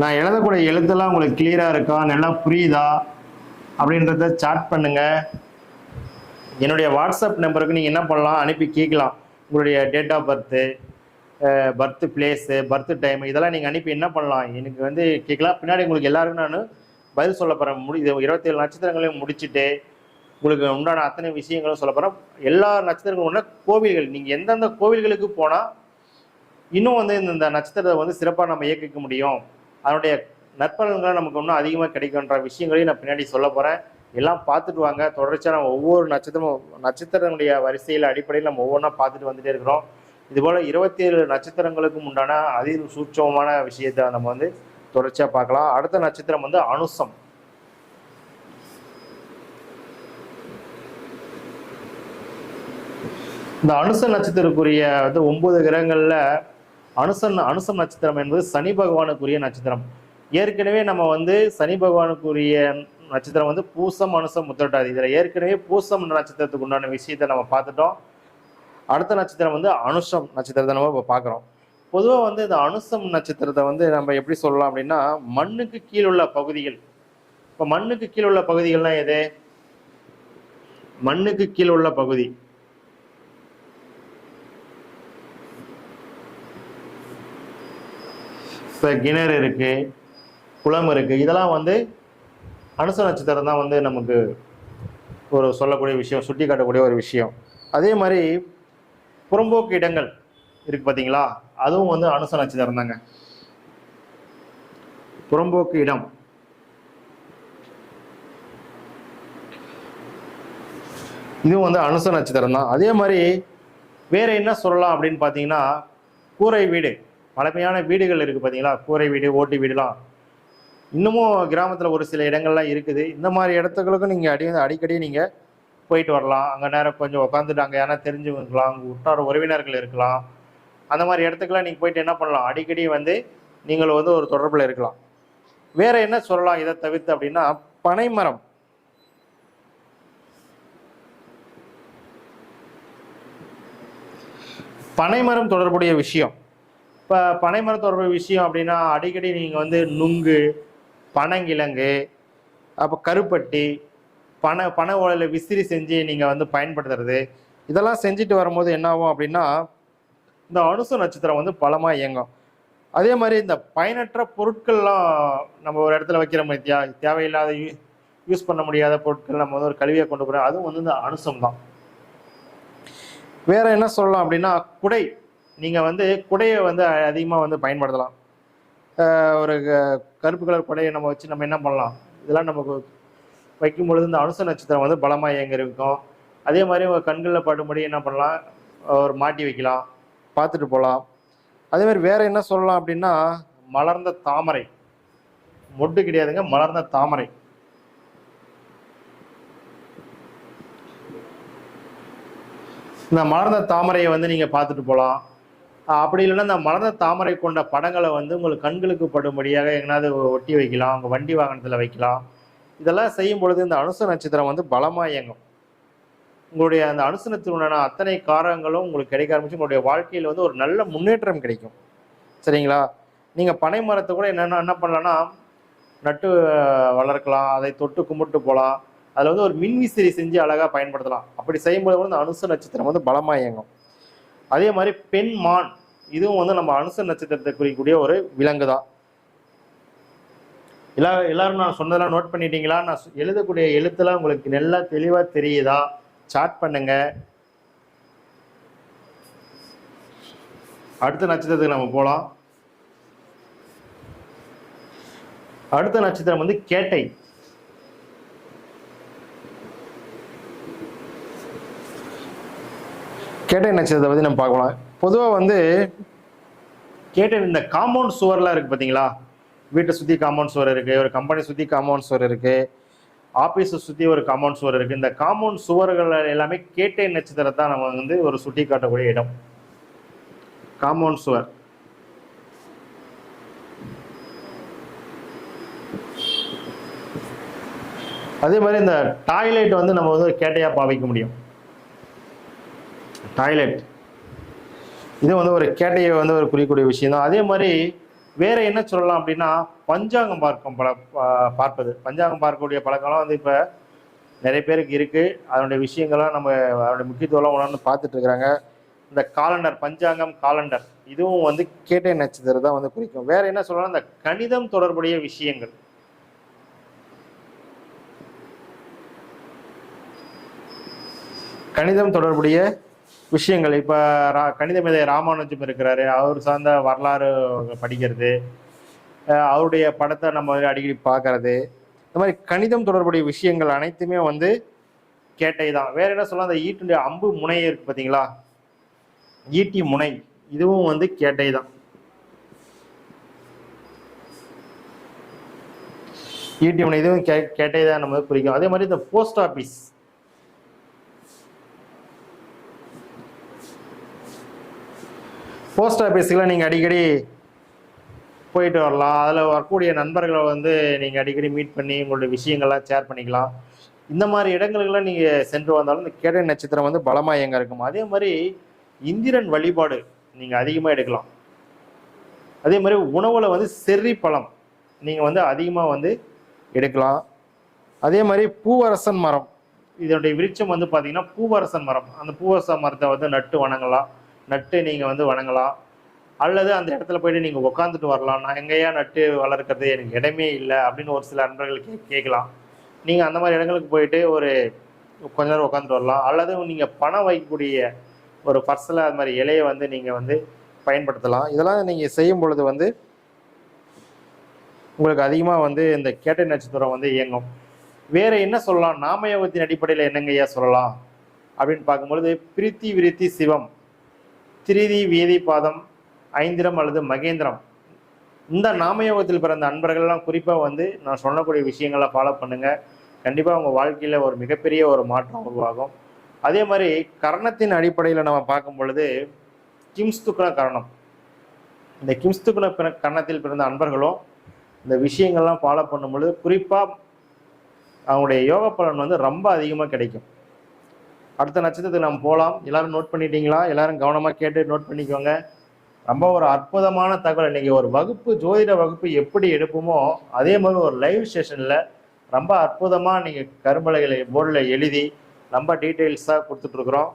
நான் எழுதக்கூடிய எழுத்தெல்லாம் உங்களுக்கு கிளியராக இருக்கா? நல்லா புரியுதா? அப்படின்றத சாட் பண்ணுங்க. என்னுடைய வாட்ஸ்அப் நம்பருக்கு நீங்கள் என்ன பண்ணலாம்? அனுப்பி கேட்கலாம். உங்களுடைய date of birth birth place birth time இதெல்லாம் நீங்கள் அனுப்பி என்ன பண்ணலாம்? எனக்கு வந்து கேட்கலாம். பின்னாடி உங்களுக்கு எல்லாருக்கும் நான் பதில் சொல்ல போகிறேன் முடி இது இருபத்தேழு நட்சத்திரங்களையும் முடிச்சுட்டு உங்களுக்கு உண்டான அத்தனை விஷயங்களும் சொல்ல போகிறேன் எல்லா நட்சத்திரங்களும் உண்டான கோவில்கள். நீங்கள் எந்தெந்த கோவில்களுக்கு போனால் இன்னும் வந்து இந்த நட்சத்திரத்தை வந்து சிறப்பாக நம்ம இயக்கிக்க முடியும். அதனுடைய நற்பலன்கள் நமக்கு இன்னும் அதிகமாக கிடைக்குன்ற விஷயங்களையும் நான் பின்னாடி சொல்ல போகிறேன் எல்லாம் பார்த்துட்டு வாங்க. தொடர்ச்சியாக நம்ம ஒவ்வொரு நட்சத்திரமும் நட்சத்திரங்களுடைய வரிசையில் அடிப்படையில் நம்ம ஒவ்வொன்றா பார்த்துட்டு வந்துட்டே இருக்கிறோம். இதுபோல் இருபத்தி ஏழு நட்சத்திரங்களுக்கும் உண்டான அதி சூட்சமான விஷயத்தை நம்ம வந்து தொடர்ச்சியாக பார்க்கலாம். அடுத்த நட்சத்திரம் வந்து அனுசம். இந்த அனுச நட்சத்திரக்குரிய வந்து ஒன்பது கிரகங்களில் அனுசன் அனுசம் நட்சத்திரம் என்பது சனி பகவானுக்குரிய நட்சத்திரம். ஏற்கனவே நம்ம வந்து சனி பகவானுக்குரிய நட்சத்திரம் வந்து பூசம் அனுசம் முத்திரட்டாது. இதில் ஏற்கனவே பூசம் நட்சத்திரத்துக்கு உண்டான விஷயத்தை நம்ம பார்த்துட்டோம். அடுத்த நட்சத்திரம் வந்து அனுஷம் நட்சத்திரத்தை நம்ம இப்போ பார்க்குறோம். பொதுவாக வந்து இந்த அனுசம் நட்சத்திரத்தை வந்து நம்ம எப்படி சொல்லலாம் அப்படின்னா மண்ணுக்கு கீழுள்ள உள்ள பகுதிகள். இப்போ மண்ணுக்கு கீழுள்ள உள்ள எது? மண்ணுக்கு கீழ் உள்ள பகுதி. இப்போ கிணறு இருக்குது குளம் இருக்குது இதெல்லாம் வந்து அனுச நட்சத்திரம் தான் வந்து நமக்கு ஒரு சொல்லக்கூடிய விஷயம் சுட்டி காட்டக்கூடிய ஒரு விஷயம். அதே மாதிரி புறம்போக்கு இடங்கள் இருக்கு பார்த்தீங்களா அதுவும் வந்து அனுச நட்சத்திரம் தாங்க. புறம்போக்கு இடம். இதுவும் வந்து அனுச நட்சத்திரம் தான். அதே மாதிரி வேற என்ன சொல்லலாம் அப்படின்னு பார்த்தீங்கன்னா கூரை வீடு. பழமையான வீடுகள் இருக்குது பார்த்தீங்களா கூரை வீடு ஓட்டு வீடுலாம். இன்னமும் கிராமத்தில் ஒரு சில இடங்கள்லாம் இருக்குது. இந்த மாதிரி இடத்துகளுக்கும் நீங்கள் அடி அடிக்கடி நீங்கள் போயிட்டு வரலாம். அங்கே நேரம் கொஞ்சம் உட்காந்துட்டு அங்கே யாரா தெரிஞ்சுக்கலாம் இருக்கலாம் அங்கே உற்றார் உறவினர்கள் இருக்கலாம். அந்த மாதிரி இடத்துக்குலாம் நீங்கள் போயிட்டு என்ன பண்ணலாம்? அடிக்கடி வந்து நீங்கள் வந்து ஒரு தொடர்பில் இருக்கலாம். வேறு என்ன சொல்லலாம் இதை தவிர்த்து அப்படின்னா பனைமரம். பனைமரம் தொடர்புடைய விஷயம். இப்போ பனைமரம் தொடர்பு விஷயம் அப்படின்னா அடிக்கடி நீங்கள் வந்து நுங்கு பனங்கிழங்கு அப்போ கருப்பட்டி பனை பனை ஓலையில் விசிறி செஞ்சு நீங்கள் வந்து பயன்படுத்துறது. இதெல்லாம் செஞ்சுட்டு வரும்போது என்ன ஆகும் அப்படின்னா இந்த அனுசு நட்சத்திரம் வந்து பலமாக இயங்கும். அதே மாதிரி இந்த பயனற்ற பொருட்கள்லாம் நம்ம ஒரு இடத்துல வைக்கிற மாதிரி தேவையில்லாத யூ யூஸ் பண்ண முடியாத பொருட்கள் நம்ம வந்து ஒரு கல்வியை கொண்டு போகிறோம் அதுவும் வந்து இந்த அனுசம் தான். வேற என்ன சொல்லலாம் அப்படின்னா குடை. நீங்கள் வந்து குடையை வந்து அதிகமாக வந்து பயன்படுத்தலாம். ஒரு க- கருப்பு கலர் குடையை நம்ம வச்சு நம்ம என்ன பண்ணலாம்? இதெல்லாம் நமக்கு வைக்கும் பொழுது இந்த அனுச நட்சத்திரம் வந்து பலமாக இயங்க இருக்கும் அதே மாதிரி உங்கள் கண்களில் படும்படி என்ன பண்ணலாம்? ஒரு மாட்டி வைக்கலாம். பார்த்துட்டு போகலாம். அதே மாதிரி வேறு என்ன சொல்லலாம் அப்படின்னா மலர்ந்த தாமரை. மொட்டு கிடையாதுங்க மலர்ந்த தாமரை. இந்த மலர்ந்த தாமரையை வந்து நீங்கள் பார்த்துட்டு போகலாம். அப்படி இல்லைன்னா இந்த மலர்ந்த தாமரை கொண்ட படங்களை வந்து உங்களுக்கு கண்களுக்கு படும்படியாக எங்கேனாவது ஒட்டி வைக்கலாம் உங்கள் வண்டி வாகனத்தில் வைக்கலாம். இதெல்லாம் செய்யும் பொழுது இந்த அனுச நட்சத்திரம் வந்து பலமாக இயங்கும். உங்களுடைய அந்த அனுசனத்தினுடான அத்தனை காரங்களும் உங்களுக்கு கிடைக்க ஆரம்பிச்சு உங்களுடைய வாழ்க்கையில் வந்து ஒரு நல்ல முன்னேற்றம் கிடைக்கும். சரிங்களா? நீங்கள் பனை மரத்தை கூட என்னென்ன என்ன பண்ணலான்னா நட்டு வளர்க்கலாம் அதை தொட்டு கும்பிட்டு போகலாம் அதில் வந்து ஒரு மின்விசிறி செஞ்சு அழகாக பயன்படுத்தலாம். அப்படி செய்யும்போது வந்து அனுச நட்சத்திரம் வந்து பலமாக இயங்கும். அதே மாதிரி பெண் மான் இதுவும் வந்து நம்ம அனுச நட்சத்திரத்தை குறிக்கக்கூடிய ஒரு விலங்கு தான் எல்லா எல்லாரும் நான் சொன்னதெல்லாம் நோட் பண்ணிட்டீங்களா? நான் எழுதக்கூடிய எழுத்தெல்லாம் உங்களுக்கு நல்லா தெளிவாக தெரியுதா? சாட் பண்ணுங்க. அடுத்த நட்சத்திரத்துக்கு நம்ம போகலாம் அடுத்த நட்சத்திரம் வந்து கேட்டை. கேட்டை நட்சத்திரத்தை பற்றி நம்ம பார்க்கலாம். பொதுவாக வந்து கேட்டை இந்த காம்பவுண்ட் சுவர்லாம் இருக்குது பார்த்தீங்களா வீட்டை சுற்றி காம்பவுண்ட் சுவர் இருக்குது ஒரு கம்பெனி சுற்றி காம்பவுண்ட் சுவர் இருக்குது ஆஃபீஸை சுற்றி ஒரு காம்பவுண்ட் சுவர் இருக்குது இந்த காம்பவுண்ட் சுவர்கள் எல்லாமே கேட்டை நட்சத்திரத்தை நம்ம வந்து ஒரு சுட்டி காட்டக்கூடிய இடம். காம்பவுண்ட் சுவர். அதே மாதிரி இந்த டாய்லெட் வந்து நம்ம வந்து கேட்டையாக பாவிக்க முடியும். டாய்லெட். இது வந்து ஒரு கேட்டையை வந்து ஒரு குறிக்கக்கூடிய விஷயம் தான். அதே மாதிரி வேற என்ன சொல்லலாம் அப்படின்னா பஞ்சாங்கம் பார்க்கும் பல பார்ப்பது. பஞ்சாங்கம் பார்க்கக்கூடிய பழக்கம்லாம் வந்து இப்போ நிறைய பேருக்கு இருக்குது அதனுடைய விஷயங்கள்லாம் நம்ம அதனுடைய முக்கியத்துவம்லாம் உணர்ந்து பார்த்துட்டு இருக்கிறாங்க. இந்த காலண்டர் பஞ்சாங்கம் காலண்டர் இதுவும் வந்து கேட்டை நட்சத்திரம் தான் வந்து குறிக்கும். வேற என்ன சொல்லலாம் இந்த கணிதம் தொடர்புடைய விஷயங்கள். கணிதம் தொடர்புடைய விஷயங்கள். இப்போ ரா கணித மேதை ராமானுஜம் இருக்கிறாரு. அவர் சார்ந்த வரலாறு படிக்கிறது. அவருடைய படத்தை நம்ம வந்து அடிக்கடி பார்க்கறது இந்த மாதிரி கணிதம் தொடர்புடைய விஷயங்கள் அனைத்துமே வந்து கேட்டை தான் வேற என்ன சொல்லலாம்? அந்த ஈட்டுடைய அம்பு முனை இருக்கு பார்த்தீங்களா ஈட்டி முனை. இதுவும் வந்து கேட்டை தான் ஈட்டி முனை இதுவும் கே கேட்டை தான் நம்ம குறிக்கும். அதே மாதிரி இந்த போஸ்ட் ஆஃபீஸ் போஸ்ட் ஆஃபீஸுக்குலாம் நீங்கள் அடிக்கடி போயிட்டு வரலாம். அதில் வரக்கூடிய நண்பர்களை வந்து நீங்கள் அடிக்கடி மீட் பண்ணி உங்களுடைய விஷயங்கள்லாம் ஷேர் பண்ணிக்கலாம். இந்த மாதிரி இடங்களுக்கெல்லாம் நீங்கள் சென்று வந்தாலும் இந்த கேடை நட்சத்திரம் வந்து பலமாக எங்கே இருக்கும். அதே மாதிரி இந்திரன் வழிபாடு நீங்கள் அதிகமாக எடுக்கலாம். அதே மாதிரி உணவில் வந்து செர்ரி பழம் நீங்கள் வந்து அதிகமாக வந்து எடுக்கலாம். அதே மாதிரி பூவரசன் மரம். இதனுடைய விருட்சம் வந்து பார்த்தீங்கன்னா பூவரசன் மரம். அந்த பூவரசன் மரத்தை வந்து நட்டு வணங்கலாம். நட்டு நீங்கள் வந்து வணங்கலாம். அல்லது அந்த இடத்துல போயிட்டு நீங்கள் உட்காந்துட்டு வரலாம். நான் எங்கேயா நட்டு வளர்க்கறது எனக்கு இடமே இல்லை அப்படின்னு ஒரு சில நண்பர்கள் கே கேட்கலாம் நீங்கள் அந்த மாதிரி இடங்களுக்கு போயிட்டு ஒரு கொஞ்ச நேரம் உட்காந்துட்டு வரலாம். அல்லது நீங்கள் பணம் வைக்கக்கூடிய ஒரு பர்ஸில் அது மாதிரி இலையை வந்து நீங்கள் வந்து பயன்படுத்தலாம். இதெல்லாம் நீங்கள் செய்யும் பொழுது வந்து உங்களுக்கு அதிகமாக வந்து இந்த கேட்டை நட்சத்திரம் வந்து இயங்கும். வேறு என்ன சொல்லலாம்? நாமயோகத்தின் அடிப்படையில் என்னங்கய்யா சொல்லலாம்? அப்படின்னு பார்க்கும்பொழுது பிரித்தி விருத்தி சிவம். திரிதி வீதி பாதம் ஐந்திரம் அல்லது மகேந்திரம். இந்த நாமயோகத்தில் பிறந்த அன்பர்கள்லாம் குறிப்பாக வந்து நான் சொல்லக்கூடிய விஷயங்களை ஃபாலோ பண்ணுங்கள் கண்டிப்பாக உங்கள் வாழ்க்கையில் ஒரு மிகப்பெரிய ஒரு மாற்றம் உருவாகும். அதே மாதிரி கரணத்தின் அடிப்படையில் நம்ம பார்க்கும் பொழுது கிம்ஸ்துக்குன கரணம். இந்த கிம்ஸ்துக்குன பிற- கரணத்தில் பிறந்த அன்பர்களும் இந்த விஷயங்கள்லாம் ஃபாலோ பண்ணும் பொழுது குறிப்பாக அவங்களுடைய யோக பலன் வந்து ரொம்ப அதிகமாக கிடைக்கும். அடுத்த நட்சத்திரத்துக்கு நம்ம போகலாம். எல்லாரும் நோட் பண்ணிட்டீங்களா? எல்லாரும் கவனமாக கேட்டு நோட் பண்ணிக்கோங்க. ரொம்ப ஒரு அற்புதமான தகவல். இன்னைக்கு ஒரு வகுப்பு ஜோதிட வகுப்பு எப்படி எடுப்போமோ அதே மாதிரி ஒரு லைவ் செஷனில் ரொம்ப அற்புதமாக நீங்கள் கரும்பலைகளை போர்டில் எழுதி ரொம்ப டீட்டெயில்ஸாக கொடுத்துட்ருக்குறோம்